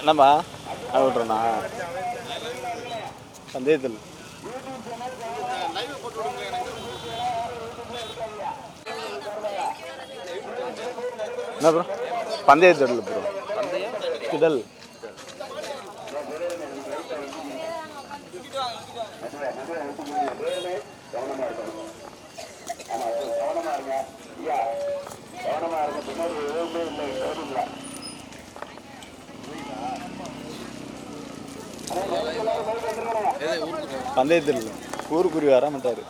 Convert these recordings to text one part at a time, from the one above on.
என்னப்பா அது விட்றேண்ணா சந்தேகத்தில் என்ன ப்ரோ பந்தயத்தில் ப்ரோ திடல். பந்தயத்தில் ஊருக்குருவி வர மாட்டார்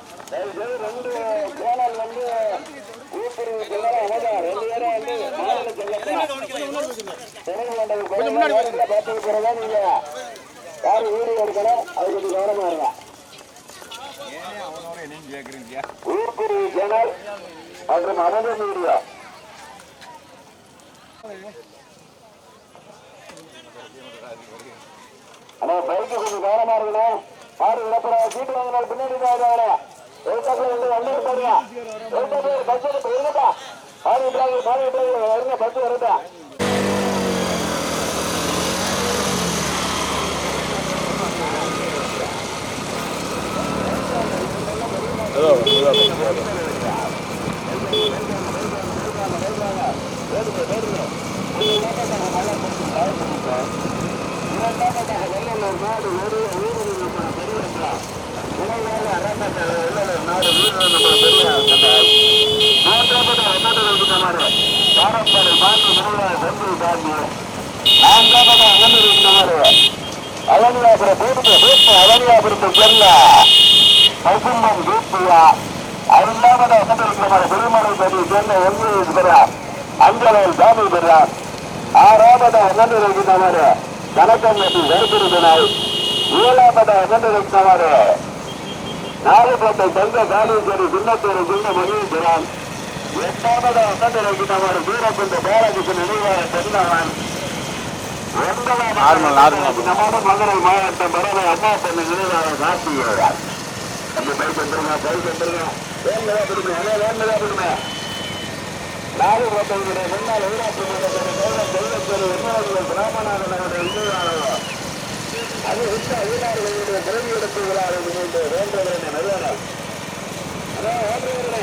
யாரு வீடியோ எடுக்கணும் அது கொஞ்சம் கவனமா இருங்க ஊர்க்குருவி சேனல் மற்றும் அனந்த மீடியா அண்ணா பைக்கு கொஞ்சம் கவனமா இருக்கணும் மாடு விடப்பட சீட்டு வாங்கினால் பின்னாடி போகாத எழுத்தாப்புல வந்து வண்டி இருப்பாங்க எழுத்தாப்புல பஸ் எடுத்து இருங்கப்பா மாடு விட்டுறாங்க மாடு விட்டுறாங்க வருங்க பஸ் வருதா? ஏதோ இதுவா அவனியாபுரம் போட்டு போட்டு அவனியாபுரத்தை செல்ல பசும்பம் தூப்பியா அருந்தாமத அசந்திருக்கிற சேர்ந்த ஒன்று பெறார் அஞ்சலையில் சாமி பெறார் ஆறாவத அசந்திருக்கிறவர் கணக்கங்கட்டி கருத்திருக்கிறார் ஏழாவத அசந்திருக்கிறவர் நாலுபட்டை தங்க காளீஸ்வரி சின்னத்தூர் சின்ன மகிழ்கிறான் எட்டாவது அசந்திருக்கிறவர் வீரகுந்த பாலகிருஷ்ண நினைவாக தென்னவன் நார்மல், நார்மல். நம்மோட மதுரை மாவட்டம் பரவை அம்மா பெண்ணு நினைவாக காட்டியுள்ளார் அந்த பைக் வந்துருங்க பைக் வந்துருங்க வேண்டதா கொடுங்க அதே வேண்டதா கொடுங்க. நாலு கோட்டைகளுடைய முன்னாள் ஊராட்சி மன்றத்தின் கௌரவ எண்ணாளர்கள் ராமநாதன் அவருடைய இணையாளர் அது விட்ட அதிகாரிகளுடைய பிறவி எடுத்து விழாவை முன்னிட்டு வேண்டவரனே நல்லவனே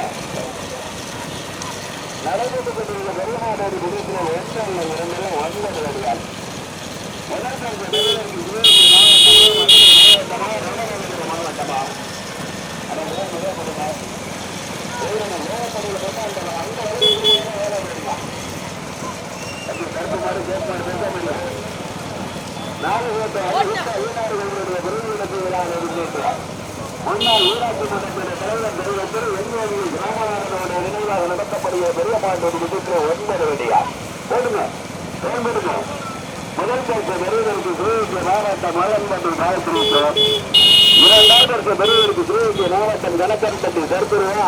நடைபெற்றுக் கொண்டிருந்த பெருமாநாடு குடியிருக்கிற எண்கள் இரண்டெல்லாம் ஒன்பது வருகிறார் முதல் பரிசு பெறுவதற்கு இருபத்தி மாவட்டமா மதுரை மாவட்டமா ராமநாதபுரம் மாவட்டமா அதை முதல் முதல் கொடுங்க வேணும் வேலைப்படியில் போட்டா அந்த அந்த வழியில் வேலை வேணுமா அது கருத்து மாறு கேட்பாடு பேசாம இல்லை நாலு பேர்த்த ஈனாடுகளுடைய விருதுகளுக்கு விழாவை முன்னிட்டு முன்னாள் ஊராட்சி மன்றத்தின் தலைவர் பெருவத்தில் எண்ணியவில் கிராமநாதனுடைய நினைவாக நடத்தக்கூடிய பெரிய பாண்டோடு விடுக்கிற ஒன்பது வெடியா போடுங்க பயன்படுங்க முதல் பரிசு பெறுவதற்கு சிவகங்கை மாவட்டம் மலன்பட்டி காயத்ரிக்கும் இரண்டாம் பரிசு மாவட்டம் கணக்கன்பட்டி கருத்துருவா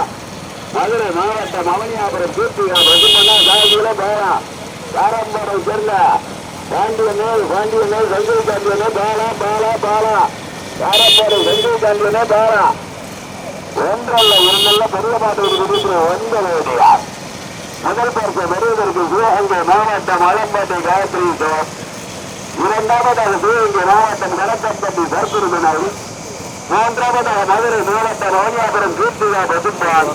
மதுரை மாவட்டம் அவனியாபுரம் தீர்த்தியா பசுமனா சாயகில பாரா பாரம்பரம் சேர்ந்த பாண்டியனே பாண்டியனே சஞ்சய் பாண்டியனே பாலா பாலா பாலா. பாரம்பரம் சஞ்சய் பாண்டியனே பாலா. ஒன்றல்ல இரண்டல்ல பெரிய மாட்டோடு ஒன்பது முதல் பார்க்க வருவதற்கு சிவகங்கை மாவட்டம் அலம்பாட்டை காயத்ரி இரண்டாவதாக சிவகங்கை மாவட்டம் கணக்கம்பட்டி சர்க்குருமனை மூன்றாவதாக மதுரை மாவட்டம் ரோஜாபுரம் கீர்த்திகா பசும்பால்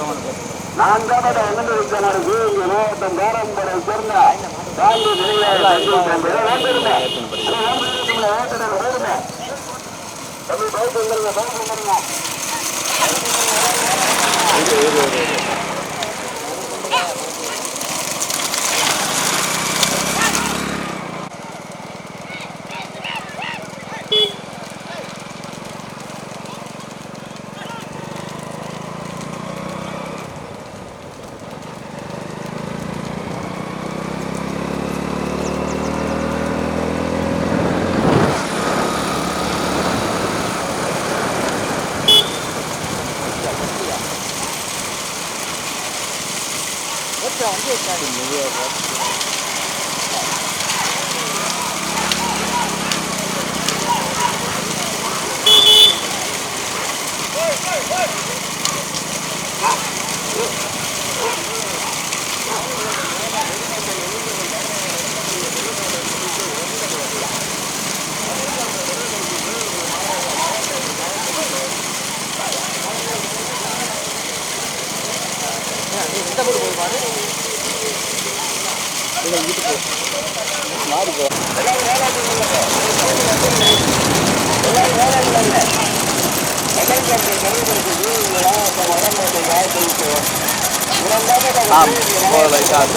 நான்காவதாக அகமதிக்கனார் சிவகங்கை மாவட்டம் பாரம்பரம் சேர்ந்த காந்தி இரு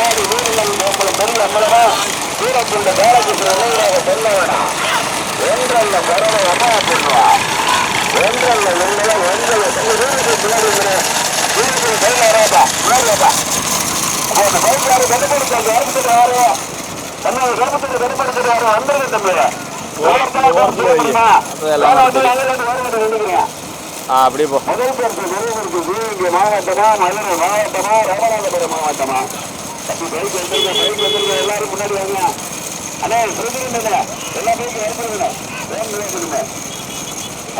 போகல லைட்டாக சூரத்துண்ட பாலகிருஷ்ண நினைவாக சொல்ல வேணாம். ஒன்றல்ல பறவை அம்மா பண்ணுவா ஒன்றல்ல ஒன்றல ஒன்றல சொல்லி வீட்டுக்கு பின்னாடி வீட்டுக்கு கையில் வராதா? வராதா? அப்போ அந்த பைக்காரு கண்டுபிடிச்சு அந்த அரசுக்கு யாரோ தன்னோட கருப்பத்துக்கு கண்டுபிடிச்சிட்டு யாரோ வந்துருங்க தம்பி. ஓரத்துல வைங்க. அப்புறம் எல்லாம் ஆ அப்படியே போ. மாவட்டமா மதுரை மாவட்டமா ராமநாதபுரம் மாவட்டமா? அப்படி பைக் வந்துருங்க பைக் வந்துருங்க எல்லாரும் முன்னாடி வாங்க அண்ணா சொல்லிருந்தேங்க எல்லா பைக்கும் ஏற்படுங்க வேணும் வேணுங்க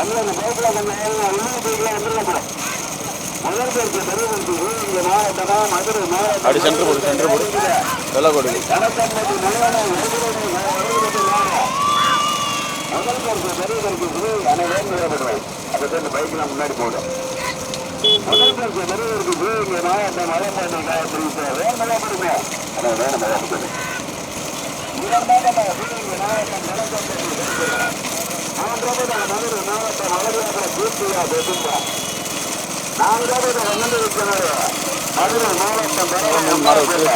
அண்ணா இந்த பைக்கில் கொஞ்சம் உள்ளூர் பைக்கில் வந்துருங்க bro. முதல் பேருக்கு நிறைவேற்கு சிவகங்கை மாவட்டமா மதுரை மாவட்டம் அப்படி சென்டர் போடு சென்டர் போடு வெள்ள கொடு கணக்கம்பட்டி நிலையான முதல் பேருக்கு நிறைவேற்கு சிவகங்கை அண்ணா வேணும் நிறைவேற்றுவேன் சேர்ந்து பைக்கெலாம் முன்னாடி போடும் முதல் பேருக்கு நிறைவேற்கு சிவகங்கை மாவட்டம் மலைப்பாட்டை காயத்ரி வேணும் மலைப்படுங்க அண்ணா வேணும் மலைப்படுங்க இரண்டாவதாக சிவகங்கை மாவட்டம் கணக்கம்பட்டி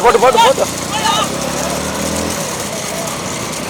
போட்டு போட்டு போட்டு.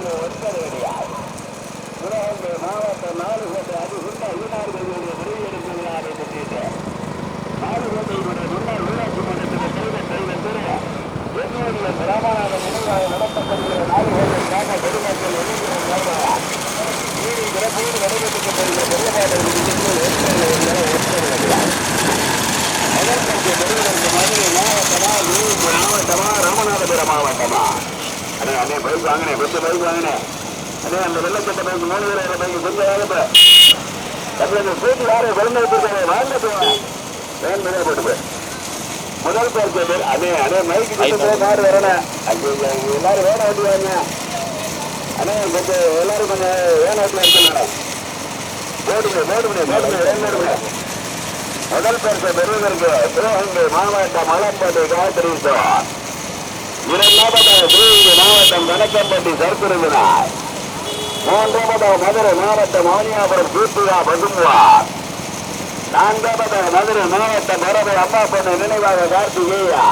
போட்டு சிவகங்கை மாவட்டம் நாலு கோட்டை அது உள்ள ஈனார்களுடைய முறையெடுப்பு விழாவை முன்னிட்டு நாலு கோட்டையினுடைய முன்னாள் ஊராட்சி மன்றத்தின் தலைவர் தலைவர் திரு என்னுடைய கிராமநாத நினைவாக நடத்தப்படுகிற நாலு கோட்டை கிராம பொதுமக்கள் வெளியுறவு நீதி சிறப்போடு நடைபெற்றுக் கொண்டிருக்கிற பெருமாள் அதற்கு பெறுவதற்கு மதுரை மாவட்டமா நீதி மாவட்டமா ராமநாதபுரம் மாவட்டமா அண்ணே அண்ணே பைக் வாங்கினேன் பத்து பைக் வாங்கினேன் அண்ணே அந்த வெள்ளச்சட்ட பைக் மூணு பேர் பைக் கொஞ்சம் வேலை அப்படி அந்த கூட்டி யாரை குழந்தை வச்சிருக்காங்க. வாங்க போவேன் போட்டு முதல் பேர் அண்ணே அண்ணே மைக்கு மாறு வரணும். அங்கே எல்லாரும் வேலை ஓட்டி வாங்க. அண்ணே கொஞ்சம் எல்லாரும் கொஞ்சம் வேலை ஓட்டி இருக்கணும் போடுங்க போடுங்க போடுங்க போடுங்க முதல் பரிசு பெறுவதற்கு சிவகங்கை மாவட்டம் சிவகங்கை மாவட்டம் கணக்கம்பட்டி சர்க்குருவினார். மூன்றாவதாக மதுரை மாவட்டம் மௌனியாபுரம் கீர்த்திகா பசும்புவார் நான்காவதாக மதுரை மாவட்டம் பரவை அம்மா பொண்ணு நினைவாக கார்த்திகேயா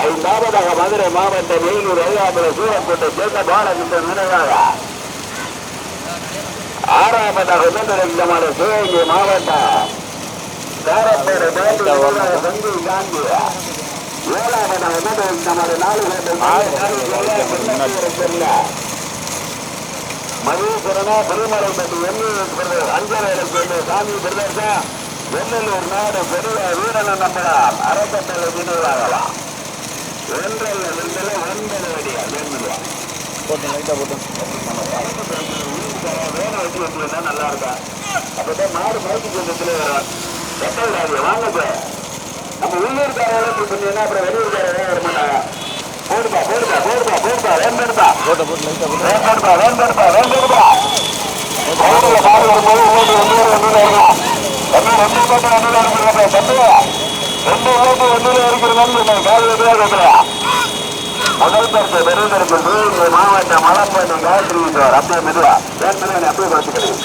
ஐந்தாவதாக மதுரை மாவட்டம் வேலூர் ஐயாபுரம் சூரக்கோட்டை சேர்ந்த பாலகிருஷ்ணன் நினைவாக. ஆறாவதாக உடனடிக்கமான சிவகங்கை மாவட்டம். காரப்பேடு சஞ்சீவ் காந்தி. ஏழாவதாக நாலு பேர் மகேஸ்வரனா பெருமலைப்பட்டி எண்ணூர் அஞ்சல் இடத்துல சாமி பிரதேசா வெள்ளலூர் நாடு பெரிய வீரன நம்பலாம் அரசத்தலை நினைவாகலாம். ஒன்றல்ல ரெண்டுல ஒன்பது அடியா வேணுங்களா போட்டு லைட்டாக போட்டு. வேலை வச்சு வச்சுருந்தா நல்லா இருக்கா அப்பதான் மாடு மறுப்பு சொந்தத்துல வரும் எட்டாவது வாங்க நம்ம உள்ளூர்காரர்களுக்கு சொன்னீங்கன்னா அப்புறம் வெளியூர்காரங்க வர மாட்டாங்க போடுப்பா போடுப்பா போடுப்பா போடுப்பா வேண்டெடுப்பா போட்ட போட்டு லைட்டாக போட்டு வேண்டெடுப்பா வேண்டெடுப்பா வேண்டெடுப்பா ரோடுல மாடு வரும்போது ஓட்டு ஒன்னூறு ஒன்னூறு வரலாம் ஒன்னு ரெண்டு ஓட்டு ஒன்னூறு இருக்கிறதா தம்பி ரெண்டு ஓட்டு ஒன்னூறு இருக்கிறதுன்னு காலையில் பேர் கேட்கலையா முதல் பரிசு பெருந்தருக்கு சிவகங்கை மாவட்டம் மலப்பட்டி காயத்ரி சார் அப்படியே மெதுவா வேண்டுமே அப்படியே குறைச்சிக்கிறேன்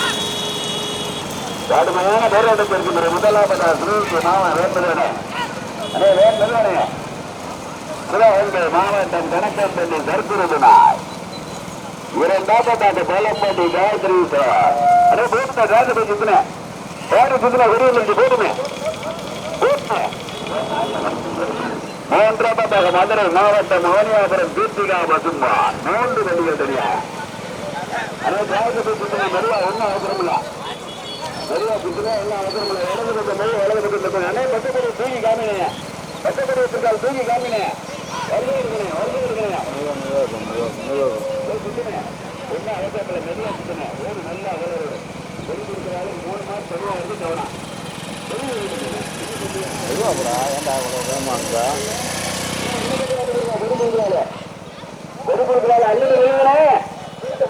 கடுமையான பேரோட்டத்தில் இருக்கின்ற முதலாவது சிவகங்கை மாவட்டம் வேண்டுமே அடே வேண்டுமே சிவகங்கை மாவட்டம் கணக்கம்பள்ளி கற்பூரது நாய் இரண்டாவது பலப்பட்டி காயத்ரி சார். அடே போட்டுட்டா காசு போய் சுத்தினேன் வேறு சுத்தினா வெளியில் போடுமே. மூன்றாம் மூன்றாவதாக மதுரை மாவட்டம் மோனியாபுரம் தீர்த்திகா பசுமா மூன்று வண்டிகள் தெரியா? அதே திராவிட சுத்தின மெதுவா ஒன்றும் அவசரம் இல்ல. மெதுவா சுத்தினா ஒன்றும் அவசரம் இல்ல. இடது பக்கம் போய் வலது பக்கம் தப்பு அண்ணே பச்சைப்படி தூக்கி காமினே பச்சைப்படி வச்சிருக்காரு தூங்கி காமினே வருகை இருக்கிறேன் வருகை இருக்கிறேன் மெதுவாக இருக்கும் மெதுவாக சுத்தினேன் ஓடு நல்லா வளருது வெளி கொடுக்குறாரு மூணு மாதம் தெளிவா இருந்து கவனம் மெதுவாக ஏன்டா அவ்வளோ வேகமாக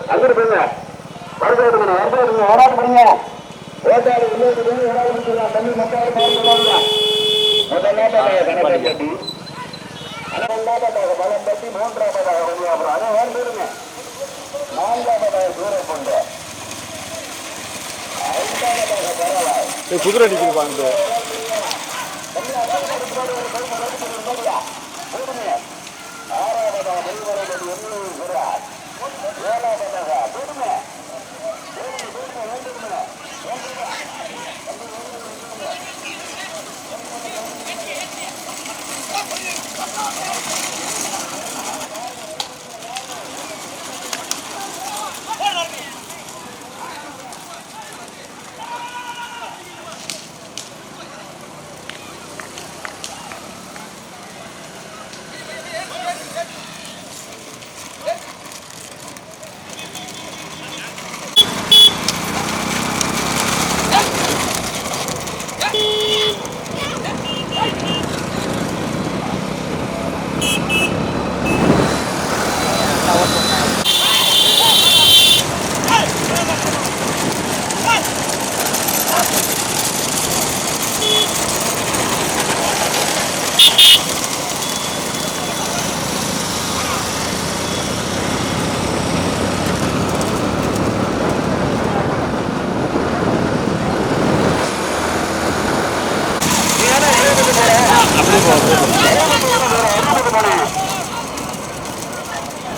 அங்கிட்டு போங்க வரது ஓடாது பண்ணுங்க ஓட்டாடு உள்ளே ஓடாது பண்ணுங்க தண்ணி மக்கள் முதலாவதாக கணக்கட்டி இரண்டாவதாக பலம் மூன்றாவதாக வழியாபுரம் அதை வாழ்ந்துருங்க நான்காவதாக தூரம் கொண்டு ஐந்தாவதாக பரவாயில்லை குதிரை நிற்கிது பாங்க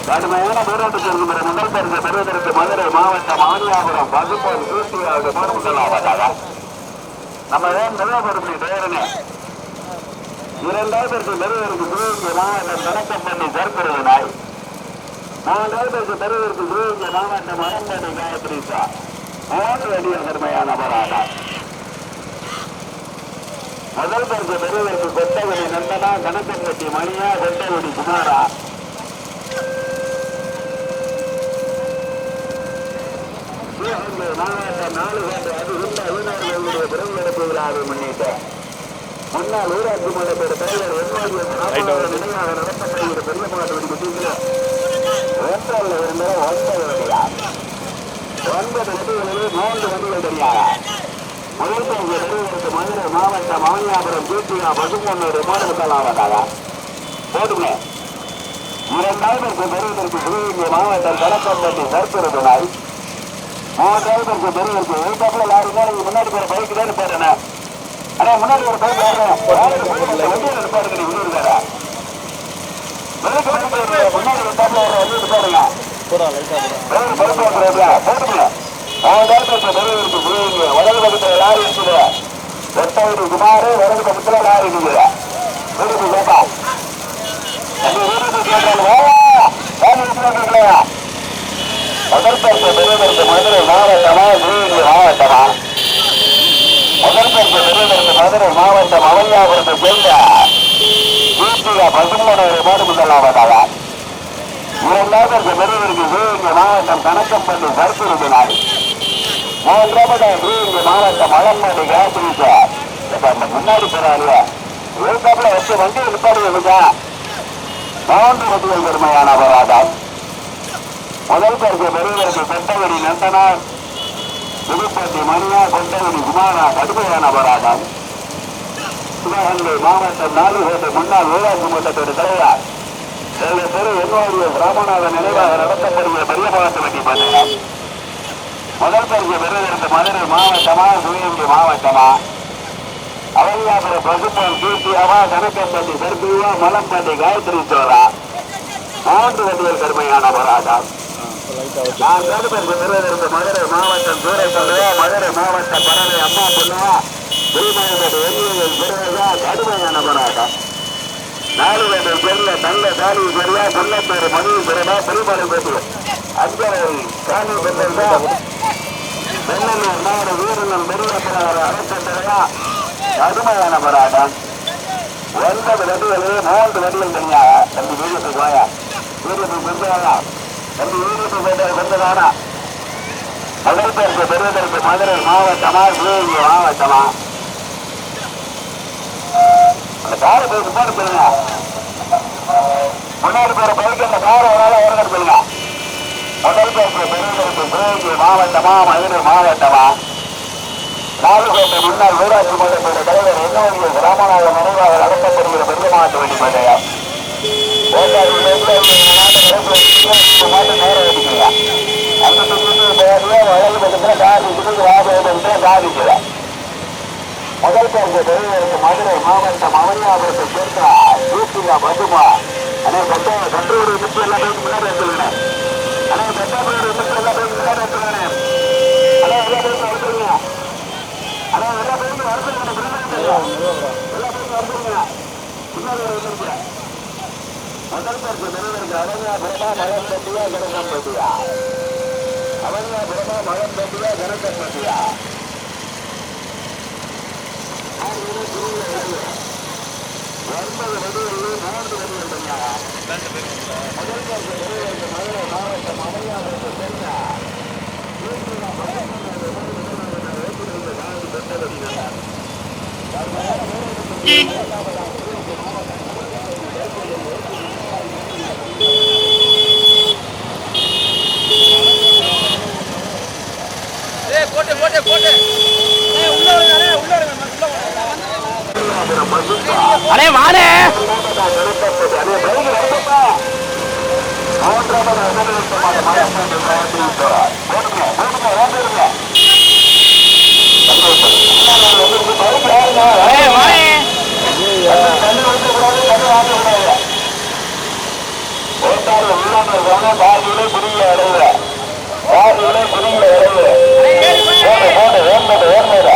கடுமையான போராட்டத்தில் இருக்கிற முதல் பரிசு பெறுவதற்கு மதுரை மாவட்டம் ஆணியாபுரம் பசுப்போர் சூழ்ச்சியாக போர்முதலாவதாக நம்ம ஏன் நிலவரப்படி பேரணி இரண்டாவது பரிசு பெறுவதற்கு சிவகங்கை மாவட்டம் தொடக்கம் பண்ணி நாய் மூன்றாவது பரிசு பெறுவதற்கு சிவகங்கை மாவட்டம் அரண்மனை காயத்ரி சா மூன்று அடிய கடுமையான போராட்டம் முதல் பரிசு பெறுவதற்கு கொட்டகுடி நந்தனா கணக்கம்பட்டி மணியா கொட்டகுடி குமாரா. சிவகங்கை மாவட்டம் நாலு கோட்டை அது உள்ள வீணர்களுடைய பிறந்தெடுப்பு விழாவை முன்னிட்டு முன்னாள் ஊராட்சி மன்ற தலைவர் எம்எல்ஏ நிலையாக நடத்தப்படுகிற பெரிய வெடி குட்டிகள ஒன்றல்ல இருந்த ஒன்பது வண்டியா? ஒன்பது வண்டிகளில் மூன்று வண்டிகள் தெரியாதா? முதல் பங்கு பெறுவதற்கு மதுரை மாவட்டம் மானியாபுரம் ஜூட்டியா பசுமொன்னூறு மாநிலத்தாளாவதாக போடுமே இரண்டாவது பெறுவதற்கு சிவகங்கை மாவட்டம் கலக்கம்பட்டி சர்க்கரை நாய் பரிசு பெறுவதற்கு எழுத்தாப்புல நீங்க முன்னாடி போற பைக்கு தான் பாருங்க ஆனா முன்னாடி ஒரு சிவகங்கை வலது பக்கத்தில் லாரி இருக்குது. எட்டாவது குமார் வலது பக்கத்தில் லாரி இருக்குது. கேட்டா மதுரை மாவட்டமா மாவட்டமா? மதுரை மாவட்டம் அவையாபுரத்தை சேர்ந்த வீட்டில பதிமூணு ரூபாய் முதலாவதாக இரண்டாவது பெறுவதற்கு சிவகங்கை மாவட்டம் கணக்கம்பள்ளி சர்க்குருவினார் மூன்றாவது சிவகங்கை மாவட்டம் மலம்பள்ளி காயத்ரி சார் முன்னாடி போறாரு எழுத்தாப்புல வச்சு வண்டி நிப்பாடி இருக்கா மூன்று வண்டிகள் பெருமையான அபராதம். முதல் பரிசு பெறுவதற்கு கொண்டவரி நந்தனார். புதுப்பட்டி மணியா கொண்டவரி குமாரா கடுமையான அபராதம். சிவகங்கை மாவட்டம் நாலுகோட்டை முன்னாள் ஊராட்சி மன்றத்தோட தலைவர். ஏழு தெரு என்னுடைய ராமநாதன் நினைவாக நடத்தப்படுகிற பெரியபாலத்து பற்றி பந்தயம் முதல் பரிசு பெறுவதற்கு மதுரை மாவட்டமா சிவகங்கை மாவட்டமா? அவனியாபுரம் பசுப்பன் கீர்த்தியாவா கணக்கம்பட்டி சர்பியா மலம்பட்டி காயத்ரி சோரா மூன்று வண்டிகள் கடுமையான போராட்டம். நான் நடுப்பரிசு பெறுவதற்கு மதுரை மாவட்டம் சூரசந்தையா மதுரை மாவட்டம் பறவை அம்மா பொண்ணுவா திருமணப்பட்டு வெளியில் பெறுவதா கடுமையான போராட்டம் நாலு வேட்டை நல்ல தாலி செல்ல முன்னப்பேர் மணி பெறடா பெருமாள் பெற்று அஞ்சரை காணி பெற்றா வெள்ளலூர் நாடு வீரர்கள் பெரியப்படாத அரசா கடுமையான போராட்டம் ஒன்பது வண்டிகளே மூன்று வண்டிகள் தனியாக தம்பி வீரத்துக்கு வாயா வீரத்துக்கு பெருந்தானா தம்பி வீரத்துக்கு பெற்ற பெற்றதானா? முதல் பேருக்கு பெறுவதற்கு மதுரை மாவட்டமா சிவகங்கை மாவட்டமா? காரை போய் போட்டு போயிருங்க. முன்னாடி போற பைக் அந்த காரை ஒரு நாள் ஓரங்கட்டு போயிருங்க. முதல் பேருக்கு பெறுவதற்கு சிவகங்கை மாவட்டமா மதுரை மாவட்டமா? முன்னாள் ஊராட்சி மன்றத்தோட தலைவர் என்னுடைய ராமநாதன் நினைவாக நடத்தப்படுகிற பெரிய மாவட்ட வண்டி மாட்டு அந்த பக்கத்தில் கார் இருக்குது முதல் பேருக்கு பெரியவருக்கு மதுரை மாவட்டம் அவனியாபுரத்தை சேர்ந்த தூக்கியா மதுமா அண்ணே கட்ட கன்றோடு முக்கிய எல்லா பேருக்கு முன்னாடி எடுத்துக்கிறேன் அண்ணே கட்டாபுரோட முக்கிய எல்லா பேருக்கு முன்னாடி எடுத்துக்கிறேன் அண்ணே எல்லா பேருக்கு எடுத்துருங்க அண்ணே எல்லா பேருக்கு எடுத்துருங்க எல்லா பேருக்கு எடுத்துருங்க முன்னாடி எடுத்துருங்க முதல் பேருக்கு பெரியவருக்கு அவனியா பிரபா மகன் பட்டியா கணக்கம் பட்டியா அவனியா பிரபா மகன் பட்டியா கணக்கம் ஒன்பது வடிகளில் மூன்று வடிகள் தனியாக மதுரை மாவட்டம் அவனியாபுரத்தை சேர்ந்த போட்டு போட்டு போட்டு. அடே வாடே. பாதியிலே புரியல இடையில பாதியிலே புரியல இடையில ஓடு ஓடு ஓடு ஓடுறா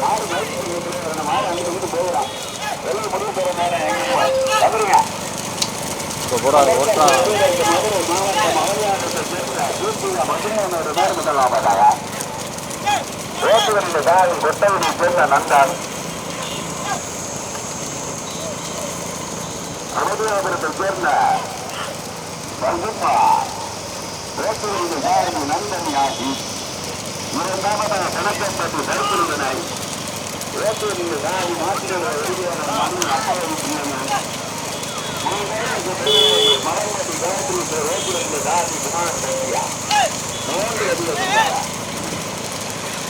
வாங்க அண்ணே வாடே ஏய் வாடே இப்போ போகிறாங்க ஓட்டுறான் ரோட்டுகளில் தாய் சேர்ந்த நந்தான் அமதுராபுரத்தை சேர்ந்த பகுப்பா ரோட்டுகளில் தாய் நந்தன் ஆகி இரண்டாவதாக கணக்கம்பட்டு தடுப்பிருந்தனாய் ரோட்டுகளில் தாய் மாற்றிட எழுதியான மணி அப்பாவை பின்னணி மரமதி காயத்ரி ரோட்டுகளில் தாய் குமார்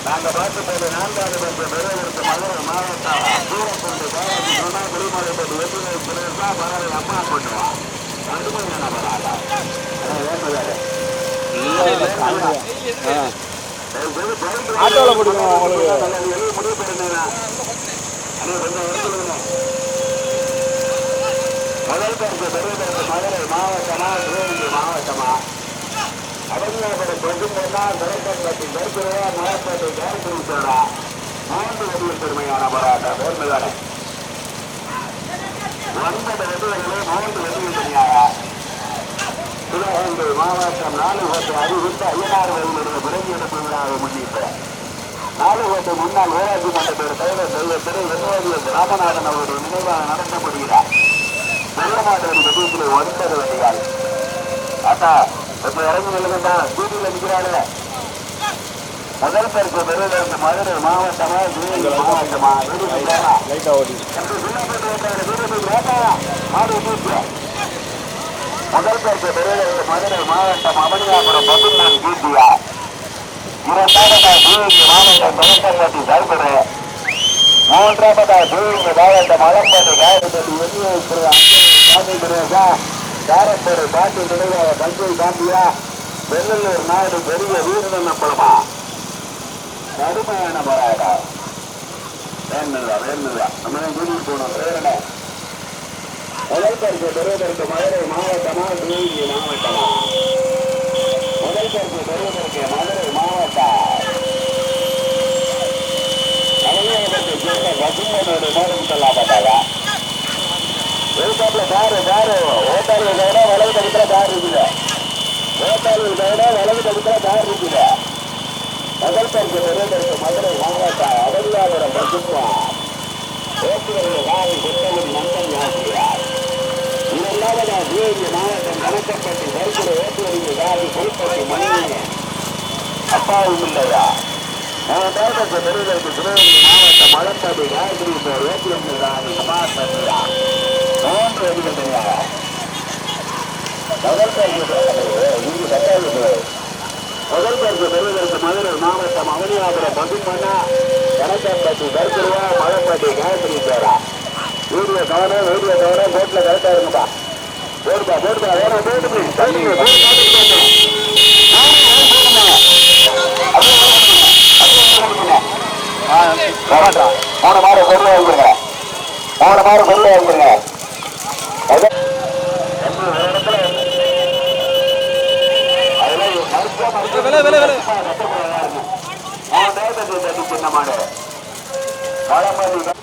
நாங்க பார்த்து போது நான்காவது பத்து பெருவருக்கு மதுரை மாவட்டம் சூரக்குண்டு காவல் சொன்னா திருமலைப்பட்டு வெற்றிலை பிரதேசா மதுரை அம்மா பண்ணுவான் கடுமையான பராடா ஆட்டோவில் கொடுக்கணும் அவங்களுக்கு. முடிவு மாவட்டமா சிவகங்கை மாவட்டமா அவனியாபுரம் கொண்டுங்கண்ணா கரக்கம்பட்டி கருப்புரையா மலப்பேட்டை மூன்று வடிவில் பெருமையான போராட்டம் வேர்மையான ஒன்பது வெற்றிகளே மூன்று வெற்றிகள் சிவகங்கை மாவட்டம் நாலு கோட்டை அறிவித்து ஐயனார் வழியிலிருந்து விரைவு எடுப்பு விழாவை முன்னிட்டு நாலு கோட்டை முன்னாள் ஊராட்சி மன்றத்தின் தலைவர் செல்வ திரு வெண்ணுவதிய ராமநாதன் அவருடைய நினைவாக நடத்தப்படுகிறார். வெள்ளமாட்டவரி வெற்றியத்தில் ஒன்பது வெற்றிகள் அத்தா இப்ப இறங்கி நிலுங்கண்டா ஸ்கூட்டியில் நிற்கிறாரு முதல் பரிசு பெறுவதற்கு மதுரை மாவட்டமா சிவகங்கை மாவட்டமா விருதுகளா லைட்டா ஓடி முதல் பரிசு பெறுவதற்கு மதுரை மாவட்டம் அவனியாபுரம் பசுமான் கீர்த்தியா. இரண்டாவதா சிவகங்கை மாவட்டம் தொடக்கம்பட்டி சர்பரு. மூன்றாவதா சிவகங்கை மாவட்டம் மலம்பட்டி காயப்பட்டி வெள்ளியா காரப்பேடு பாட்டி நினைவாக தஞ்சை காந்தியா. வெள்ளலூர் நாடு பெரிய வீரநம்பலமா கடுமையான போராட்டம். வேணுதா வேணுதா நம்ம கூட்டிட்டு போனோம் வேறனே முதல் பரிசு பெறுவதற்கு மதுரை மாவட்டமா சிவகங்கை மாவட்டமா? முதல் பரிசு பெறுவதற்கு மதுரை மாவட்டம் தமிழகத்தை சேர்ந்த பசுமனோட நேரம் சொல்லப்பட்டாங்க ஏற்காட்டில் காரு காரு. ஓட்டாளி விட வலது பக்கத்தில் கார் இருக்குது. ஓட்டாளி விட வலது பக்கத்தில் கார் இருக்குது. முதல் பரிசு பெறுவதற்கு மதுரை மாவட்டம் அவதியாபுரம் பசுமா ஓட்டுநர்கள் காரை கொத்தவன் நந்தன் ஆசிரியர் இரண்டாவதா சிவகங்கை மாவட்டம் கணக்கப்பட்டு வருகிற ஓட்டுநர்கள் யாரை புதுப்பட்டி மனைவி அப்பாவும் இல்லையா? மூன்றாவது பெறுவதற்கு சிவகங்கை மாவட்டம் மலப்பாடி காயத்ரி ஓட்டுநர்கள் காரி சமாசனியா மூன்று வரிகள் முதல் பரிசு இங்கு கட்டாயம் முதல் பரிசு பெறுவதற்கு மதுரை மாவட்டம் அவனியாபுரம் பகுப்பண்ணா கணக்கப்பட்டி கருத்துருவா மலைப்பாட்டி காயத்ரி போரா வீடியோ கவனம் வீடியோ கவனம் போட்டில் கரெக்டாக இருக்குப்பா போடுப்பா வேற போட்டு தள்ளி போடு மூணு மாடு கொண்டு வந்துருங்க மூணு மாடு நேரத்துக்கு தட்டி சின்ன மாடு? மழை மாதிரி